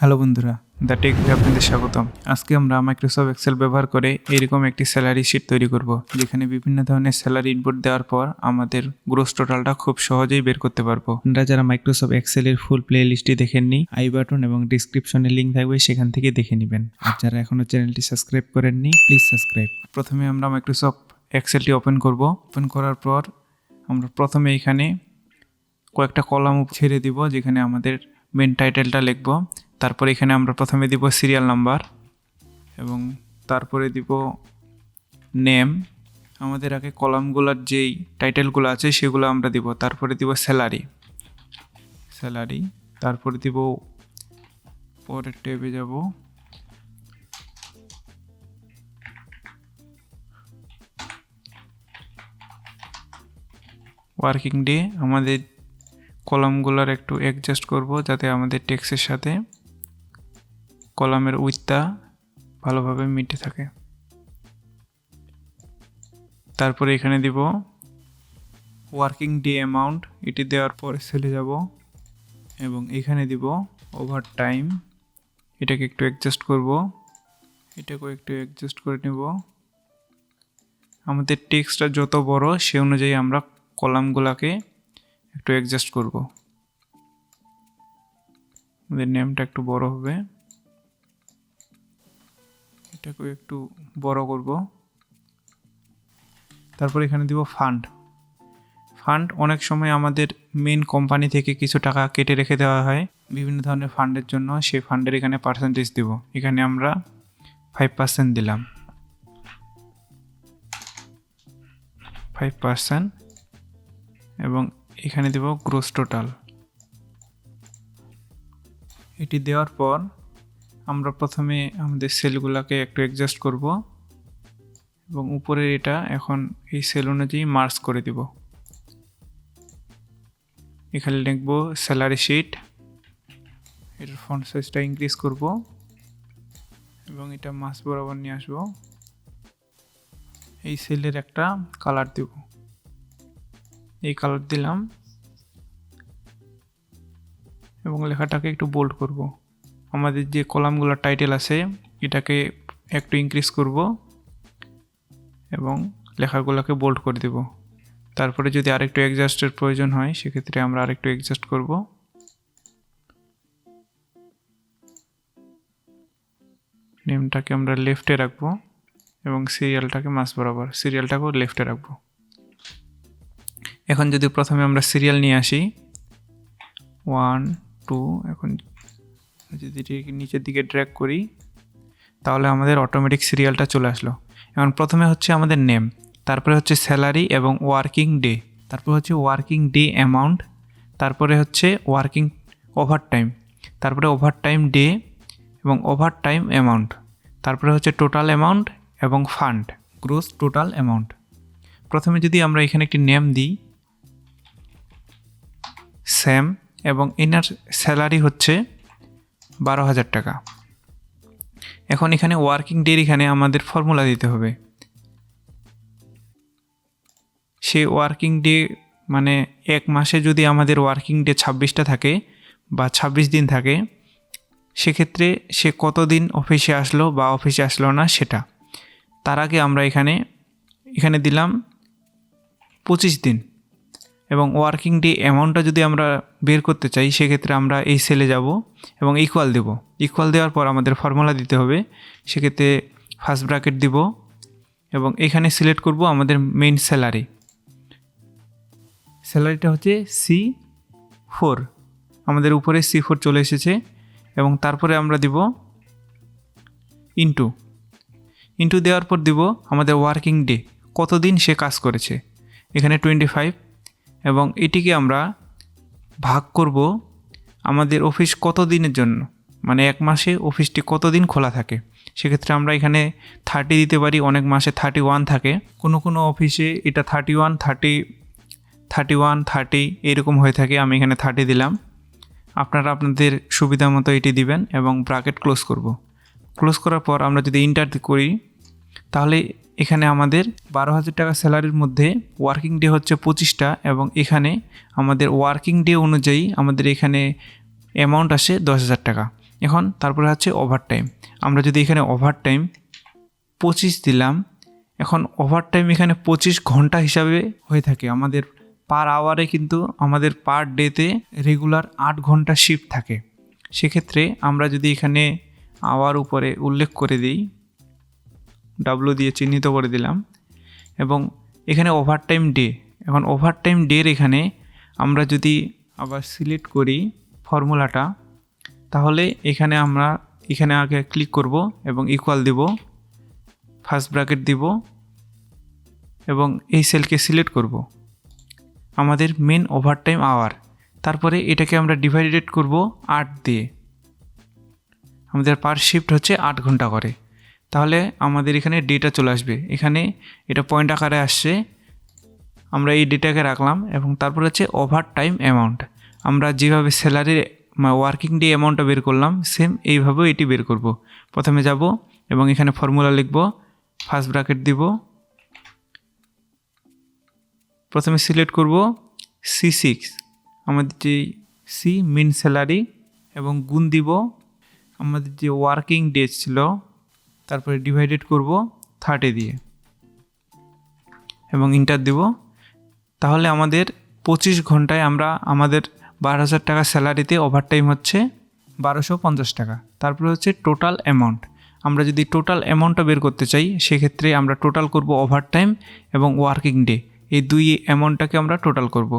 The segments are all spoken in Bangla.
হ্যালো বন্ধুরা, দ্য টেক আপনাদের স্বাগতম। আজকে আমরা মাইক্রোসফট এক্সেল ব্যবহার করে এরকম একটি স্যালারি শিট তৈরি করব, যেখানে বিভিন্ন ধরনের স্যালারি ইনপুট দেওয়ার পর আমাদের গ্রোস টোটালটা খুব সহজেই বের করতে পারব। আপনারা যারা মাইক্রোসফট এক্সেলের ফুল প্লে লিস্টটি দেখেননি আই বাটন এবং ডিসক্রিপশনে লিঙ্ক থাকবে সেখান থেকে দেখে নেবেন। আর যারা এখনও চ্যানেলটি সাবস্ক্রাইব করেননি প্লিজ সাবস্ক্রাইব প্রথমে আমরা মাইক্রোসফট এক্সেলটি ওপেন করব। ওপেন করার পর আমরা প্রথমে এখানে কয়েকটা কলাম ছেড়ে দিব, যেখানে আমাদের মেন টাইটেলটা লিখব। তারপরে এখানে আমরা প্রথমে দিব সিরিয়াল নাম্বার এবং তারপরে দিব নেম আমাদের আগে কলামগুলোর যেই টাইটেলগুলো আছে সেগুলো আমরা দিব। তারপরে দিব স্যালারি স্যালারি তারপরে দিব পরের টেবে যাব। ওয়ার্কিং ডে আমাদের কলামগুলোর একটু অ্যাডজাস্ট করব যাতে আমাদের টেক্সের সাথে কলামের উইথটা ভালোভাবে মিটে থাকে। তারপরে এখানে দিব ওয়ার্কিং ডে অ্যামাউন্ট এটি দেওয়ার পরে সেলে যাব। এবং এখানে দিব ওভার টাইম এটাকে একটু অ্যাডজাস্ট করব। এটাকেও একটু অ্যাডজাস্ট করে নেব। আমাদের টেক্সটটা যত বড়, সে অনুযায়ী আমরা কলামগুলোকে একটু অ্যাডজাস্ট করব। আমাদের নেমটা একটু বড় হবে। এটাকেও একটু বড় করব। তারপর এখানে দিব ফান্ড। ফান্ড অনেক সময় আমাদের মেন কোম্পানি থেকে কিছু টাকা কেটে রেখে দেওয়া হয়। বিভিন্ন ধরনের ফান্ডের জন্য সেই ফান্ডের এখানে পার্সেন্টেজ দিব। এখানে আমরা ফাইভ পার্সেন্ট দিলাম। ফাইভ পার্সেন্ট এবং এখানে দেব গ্রোস টোটাল এটি দেওয়ার পর আমরা প্রথমে আমাদের সেলগুলোকে একটু অ্যাডজাস্ট করব। এবং উপরের এটা এখন এই সেল অনুযায়ী মার্কস করে দিব। এখানে লিখব স্যালারি শিট এটার ফন্ট সাইজটা ইনক্রিজ করব এবং এটা মাস বরাবর নিয়ে আসব। এই সেলের একটা কালার দেব। এই কালার দিলাম এবং লেখাটাকে একটু বোল্ড করব। আমাদের যে কলামগুলোর টাইটেল আছে, এটাকে একটু ইনক্রিজ করব এবং লেখাগুলোকে বোল্ড করে দেব। তারপরে যদি আরেকটু অ্যাডজাস্টের প্রয়োজন হয়, সেক্ষেত্রে আমরা আরেকটু অ্যাডজাস্ট করব। নেমটাকে আমরা লেফটে রাখব এবং সিরিয়ালটাকে মাস বরাবর সিরিয়ালটাকেও লেফটে রাখব। এখন যদি প্রথমে আমরা সিরিয়াল নিয়ে আসি ওয়ান টু এখন যদি নিচের দিকে ড্র্যাগ করি, তাহলে আমাদের অটোমেটিক সিরিয়ালটা চলে আসলো। এখন প্রথমে হচ্ছে আমাদের নেম তারপরে হচ্ছে স্যালারি এবং ওয়ার্কিং ডে তারপর হচ্ছে ওয়ার্কিং ডে অ্যামাউন্ট তারপরে হচ্ছে ওয়ার্কিং ওভার টাইম তারপরে ওভার টাইম ডে এবং ওভার টাইম অ্যামাউন্ট তারপরে হচ্ছে টোটাল অ্যামাউন্ট এবং ফান্ড গ্রোস টোটাল অ্যামাউন্ট প্রথমে যদি আমরা এখানে একটি নেম দিই স্যাম এবং এনার স্যালারি হচ্ছে বারো হাজার টাকা। এখন এখানে ওয়ার্কিং ডের এখানে আমাদের ফর্মুলা দিতে হবে। সে ওয়ার্কিং ডে মানে এক মাসে যদি আমাদের ওয়ার্কিং ডে ছাব্বিশটা থাকে বা ছাব্বিশ দিন থাকে, সেক্ষেত্রে সে কতদিন অফিসে আসলো বা অফিসে আসলো না সেটা। তার আগে আমরা এখানে এখানে দিলাম পঁচিশ দিন। এবং ওয়ার্কিং ডে অ্যামাউন্টটা যদি আমরা বের করতে চাই, সেক্ষেত্রে আমরা এই সেলে যাব এবং ইকুয়াল দেব। ইকুয়াল দেওয়ার পর আমাদের ফর্মুলা দিতে হবে। সেক্ষেত্রে ফার্স্ট ব্র্যাকেট দিব এবং এখানে সিলেক্ট করব আমাদের মেইন স্যালারি স্যালারিটা হচ্ছে সি ফোর আমাদের উপরে সি ফোর চলে এসেছে এবং তারপরে আমরা দিব ইন্টু ইন্টু দেওয়ার পর দিব আমাদের ওয়ার্কিং ডে কতদিন সে কাজ করেছে? এখানে টোয়েন্টি ফাইভ এবং এটিকে আমরা ভাগ করব আমাদের অফিস কত দিনের জন্য? মানে এক মাসে অফিসটি কতদিন খোলা থাকে? সেক্ষেত্রে আমরা এখানে থার্টি দিতে পারি, অনেক মাসে থার্টি ওয়ান থাকে। কোনো কোনো অফিসে এটা thirty one thirty thirty one thirty এরকম হয়ে থাকে, আমি এখানে থার্টি দিলাম। আপনারা আপনাদের সুবিধা মতো এটি দিবেন এবং ব্রাকেট ক্লোজ করব। ক্লোজ করার পর আমরা যদি ইন্টার করি তাহলে এখানে আমাদের বারো হাজার টাকা স্যালারির মধ্যে ওয়ার্কিং ডে হচ্ছে পঁচিশটা এবং এখানে আমাদের ওয়ার্কিং ডে অনুযায়ী আমাদের এখানে অ্যামাউন্ট আসে দশ হাজার টাকা। এখন তারপরে হচ্ছে ওভার টাইম আমরা যদি এখানে ওভার টাইম পঁচিশ দিলাম, এখন ওভার টাইম এখানে পঁচিশ ঘণ্টা হিসাবে হয়ে থাকে। আমাদের পার আওয়ারে কিন্তু আমাদের পার ডেতে রেগুলার আট ঘণ্টা শিফট থাকে। সেক্ষেত্রে আমরা যদি এখানে আওয়ার উপরে উল্লেখ করে দিই ডাব্লু দিয়ে চিহ্নিত করে দিলাম এবং এখানে ওভারটাইম ডে এখন ওভারটাইম ডের এখানে আমরা যদি আবার সিলেক্ট করি ফর্মুলাটা তাহলে এখানে আমরা, এখানে আগে ক্লিক করব এবং ইকুয়াল দিব ফার্স্ট ব্র্যাকেট দিব এবং এই সেলকে সিলেক্ট করব। আমাদের মেন ওভারটাইম আওয়ার তারপরে এটাকে আমরা ডিভাইডেড করব আট দিয়ে। আমাদের পার শিফট হচ্ছে আট ঘণ্টা করে। তাহলে আমাদের এখানে ডেটা চলে আসবে। এখানে এটা পয়েন্ট আকারে আসছে। আমরা এই ডেটাকে রাখলাম এবং তারপর হচ্ছে ওভার টাইম অ্যামাউন্ট আমরা যেভাবে স্যালারির ওয়ার্কিং ডে অ্যামাউন্টটা বের করলাম সেম এইভাবেও এটি বের করব। প্রথমে যাব এবং এখানে ফর্মুলা লিখব ফার্স্ট ব্র্যাকেট দিব। প্রথমে সিলেক্ট করব সি সিক্স আমাদের যে সি মিন স্যালারি এবং গুণ দিব। আমাদের যে ওয়ার্কিং ডেজ ছিল তারপরে ডিভাইডেড করব থার্টি দিয়ে এবং ইন্টার দিব। তাহলে আমাদের পঁচিশ ঘন্টায় আমরা আমাদের বারো হাজার টাকা স্যালারিতে ওভারটাইম হচ্ছে বারোশো পঞ্চাশ টাকা। তারপরে হচ্ছে টোটাল অ্যামাউন্ট আমরা যদি টোটাল অ্যামাউন্টটা বের করতে চাই, সেক্ষেত্রে আমরা টোটাল করব ওভারটাইম এবং ওয়ার্কিং ডে এই দুই অ্যামাউন্টটাকে আমরা টোটাল করব।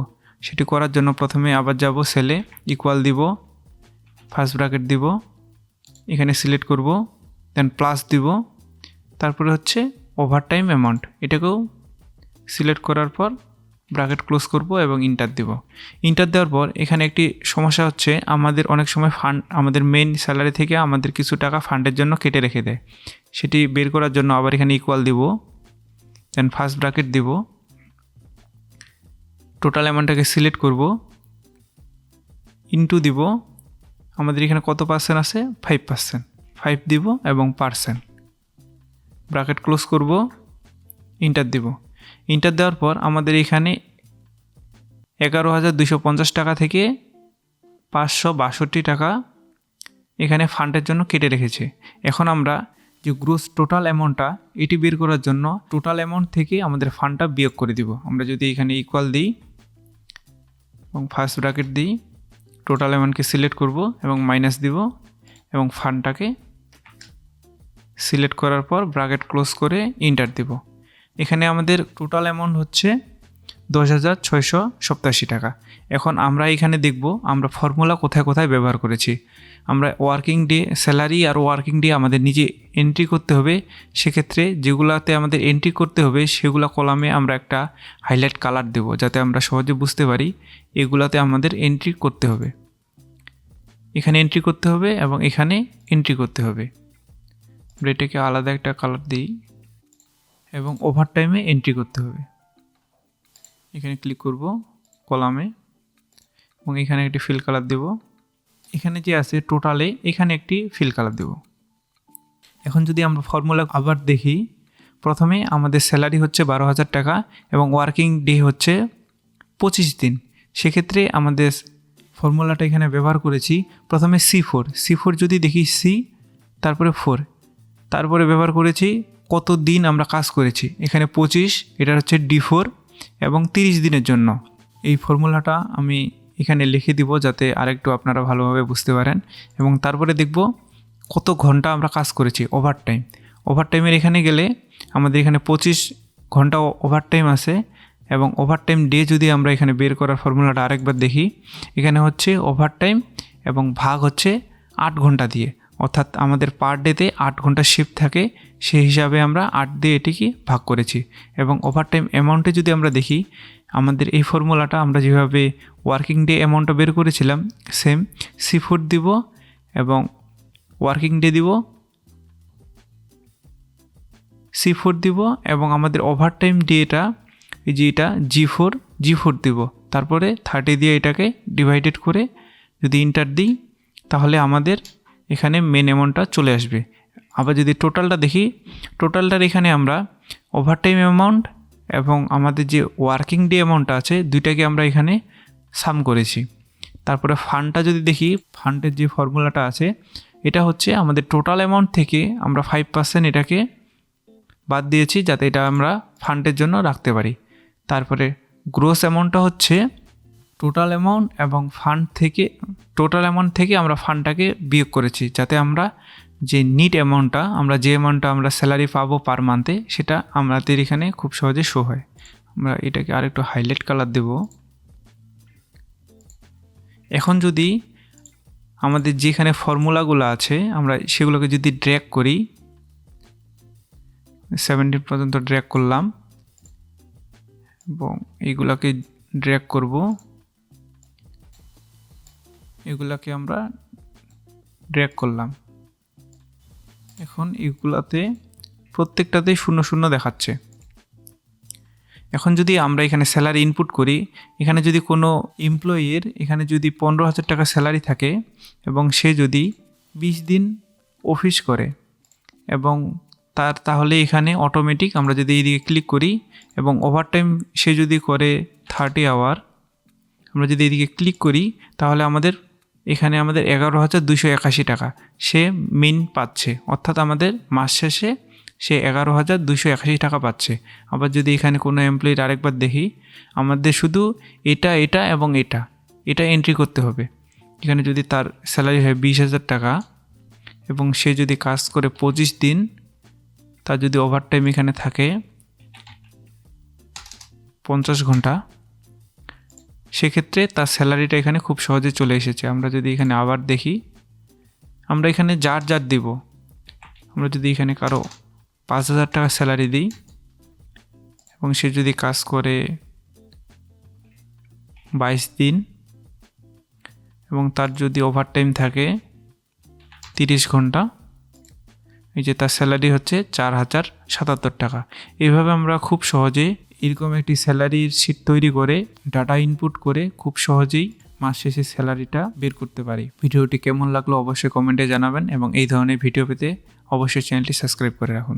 সেটি করার জন্য প্রথমে আবার যাব সেলে ইকুয়াল দিব ফার্স্ট ব্র্যাকেট দিব, এখানে সিলেক্ট করব। দেন প্লাস দিব। তারপরে হচ্ছে ওভারটাইম অ্যামাউন্ট এটাকেও সিলেক্ট করার পর ব্র্যাকেট ক্লোজ করব এবং ইন্টার দিব। ইন্টার দেওয়ার পর এখানে একটি সমস্যা হচ্ছে, আমাদের অনেক সময় ফান্ড আমাদের মেন স্যালারি থেকে আমাদের কিছু টাকা ফান্ডের জন্য কেটে রেখে দেয়। সেটি বের করার জন্য আবার এখানে ইকুয়াল দিব। দেন ফার্স্ট ব্র্যাকেট দিব। টোটাল অ্যামাউন্টটাকে সিলেক্ট করব। ইনটু দিব। আমাদের এখানে কত পার্সেন্ট আছে? ফাইভ পার্সেন্ট ফাইভ দিব এবং পার্সেন্ট ব্র্যাকেট ক্লোজ করব ইন্টার দিব। ইন্টার দেওয়ার পর আমাদের এখানে এগারো হাজার দুশো পঞ্চাশ টাকা থেকে পাঁচশো বাষট্টি টাকা এখানে ফান্ডের জন্য কেটে রেখেছে। এখন আমরা যে গ্রোস টোটাল অ্যামাউন্টটা এটি বের করার জন্য টোটাল অ্যামাউন্ট থেকে আমাদের ফান্ডটা বিয়োগ করে দিব। আমরা যদি এখানে ইকুয়াল দিই এবং ফার্স্ট ব্র্যাকেট দিই টোটাল অ্যামাউন্টকে সিলেক্ট করব এবং মাইনাস দিব এবং ফান্ডটাকে সিলেক্ট করার পর ব্র্যাকেট ক্লোজ করে ইন্টার দিব। এখানে আমাদের টোটাল অ্যামাউন্ট হচ্ছে দশ হাজার ছয়শো সপ্তাশি টাকা। এখন আমরা এখানে দেখব আমরা ফর্মুলা কোথায় কোথায় ব্যবহার করেছি। আমরা ওয়ার্কিং ডে স্যালারি আর ওয়ার্কিং ডে আমাদের নিজে এন্ট্রি করতে হবে। সেক্ষেত্রে যেগুলাতে আমাদের এন্ট্রি করতে হবে, সেগুলা কলামে আমরা একটা হাইলাইট কালার দেব যাতে আমরা সহজে বুঝতে পারি এগুলাতে আমাদের এন্ট্রি করতে হবে। এখানে এন্ট্রি করতে হবে এবং এখানে এন্ট্রি করতে হবে। এটাকে আলাদা একটা কালার দিই এবং ওভার টাইমে এন্ট্রি করতে হবে। এখানে ক্লিক করব কলামে এবং এখানে একটি ফিল কালার দেব। এখানে যে আছে টোটালে এখানে একটি ফিল কালার দেব। এখন যদি আমরা ফর্মুলা আবার দেখি, প্রথমে আমাদের স্যালারি হচ্ছে বারো হাজার টাকা এবং ওয়ার্কিং ডে হচ্ছে পঁচিশ দিন। সেক্ষেত্রে আমাদের ফর্মুলাটা এখানে ব্যবহার করেছি, প্রথমে সি ফোর সি ফোর যদি দেখি সি তারপরে ফোর তারপরে ব্যবহার করেছি কত দিন আমরা কাজ করেছি। এখানে পঁচিশ, এটা হচ্ছে ডি ফোর এবং তিরিশ দিনের জন্য। এই ফর্মুলাটা আমি এখানে লিখে দিব যাতে আরেকটু আপনারা ভালোভাবে বুঝতে পারেন। এবং তারপরে দেখব কত ঘণ্টা আমরা কাজ করেছি ওভার টাইম ওভার টাইমের এখানে গেলে আমাদের এখানে পঁচিশ ঘণ্টা ওভার টাইম আছে এবং ওভার টাইম ডে যদি আমরা এখানে বের করার ফর্মুলাটা আরেকবার দেখি, এখানে হচ্ছে ওভার টাইম এবং ভাগ হচ্ছে আট ঘণ্টা দিয়ে। অর্থাৎ আমাদের পার ডেতে আট ঘণ্টা শিফট থাকে, সেই হিসাবে আমরা আট দিয়ে এটিকে ভাগ করেছি। এবং ওভারটাইম অ্যামাউন্টে যদি আমরা দেখি, আমাদের এই ফর্মুলাটা আমরা যেভাবে ওয়ার্কিং ডে অ্যামাউন্টটা বের করেছিলাম সেম সি ফুড দিব এবং ওয়ার্কিং ডে দিব সি ফোর দিব এবং আমাদের ওভারটাইম ডেটা এই যে এটা জি ফোর জি ফোর দিব। তারপরে থার্টি দিয়ে এটাকে ডিভাইডেড করে যদি ইন্টার দিই, তাহলে আমাদের এখানে মেন অ্যামাউন্টটা চলে আসবে। আবার যদি টোটালটা দেখি টোটালটার এখানে আমরা ওভারটাইম অ্যামাউন্ট এবং আমাদের যে ওয়ার্কিং ডে অ্যামাউন্টটা আছে, দুইটাকে আমরা এখানে সাম করেছি। তারপরে ফান্ডটা যদি দেখি ফান্ডের যে ফর্মুলাটা আছে, এটা হচ্ছে আমাদের টোটাল অ্যামাউন্ট থেকে আমরা ফাইভ পার্সেন্ট এটাকে বাদ দিয়েছি, যাতে এটা আমরা ফান্ডের জন্য রাখতে পারি। তারপরে গ্রোস অ্যামাউন্টটা হচ্ছে টোটাল অ্যামাউন্ট এবং ফান্ড থেকে টোটাল অ্যামাউন্ট থেকে আমরা ফান্ডটাকে বিয়োগ করেছি, যাতে আমরা যে নিট অ্যামাউন্টটা আমরা যে অ্যামাউন্টটা আমরা স্যালারি পাবো পার মান্থে সেটা আমাদের এখানে খুব সহজে শো হয়। আমরা এটাকে আরেকটু হাইলাইট কালার দেব। এখন যদি আমাদের যেখানে ফর্মুলাগুলো আছে, আমরা সেগুলোকে যদি ড্র্যাক করি সেভেন্টিন পর্যন্ত ড্র্যাক করলাম, এবং এইগুলাকে ড্র্যাক করব। এগুলাকে আমরা ড্র্যাগ করলাম। এখন এগুলাতে প্রত্যেকটাতেই শূন্য শূন্য দেখাচ্ছে। এখন যদি আমরা এখানে স্যালারি ইনপুট করি, এখানে যদি কোনো এমপ্লয়ির এখানে যদি পনেরো হাজার টাকা স্যালারি থাকে এবং সে যদি বিশ দিন অফিস করে এবং তার তাহলে এখানে অটোমেটিক আমরা যদি এইদিকে ক্লিক করি এবং ওভারটাইম সে যদি করে থার্টি আওয়ার আমরা যদি এদিকে ক্লিক করি, তাহলে আমাদের এখানে আমাদের এগারো হাজার দুশো একাশি টাকা। সে মেন পাচ্ছে। অর্থাৎ আমাদের মাস শেষে সে এগারো হাজার দুশো একাশি টাকা পাচ্ছে। আবার যদি এখানে কোনো এমপ্লয়ির আরেকবার দেখি, আমাদের শুধু এটা এটা এবং এটা এটা এন্ট্রি করতে হবে। এখানে যদি তার স্যালারি হয় বিশ হাজার টাকা এবং সে যদি কাজ করে পঁচিশ দিন, তার যদি ওভারটাইম এখানে থাকে পঞ্চাশ ঘণ্টা সেক্ষেত্রে তার স্যালারিটা এখানে খুব সহজে চলে এসেছে। আমরা যদি এখানে আবার দেখি, আমরা এখানে যার যার দিব, আমরা যদি এখানে কারও পাঁচ হাজার টাকা স্যালারি দিই এবং সে যদি কাজ করে বাইশ দিন এবং তার যদি ওভারটাইম থাকে তিরিশ ঘণ্টা, এই যে তার স্যালারি হচ্ছে চার হাজার সাতাত্তর টাকা। এইভাবে আমরা খুব সহজে এরকম একটি স্যালারির শিট তৈরি করে ডাটা ইনপুট করে খুব সহজেই মাস শেষে স্যালারিটা বের করতে পারি। ভিডিওটি কেমন লাগল অবশ্যই কমেন্টে জানাবেন এবং এই ধরনের ভিডিও পেতে অবশ্যই চ্যানেলটি সাবস্ক্রাইব করে রাখুন।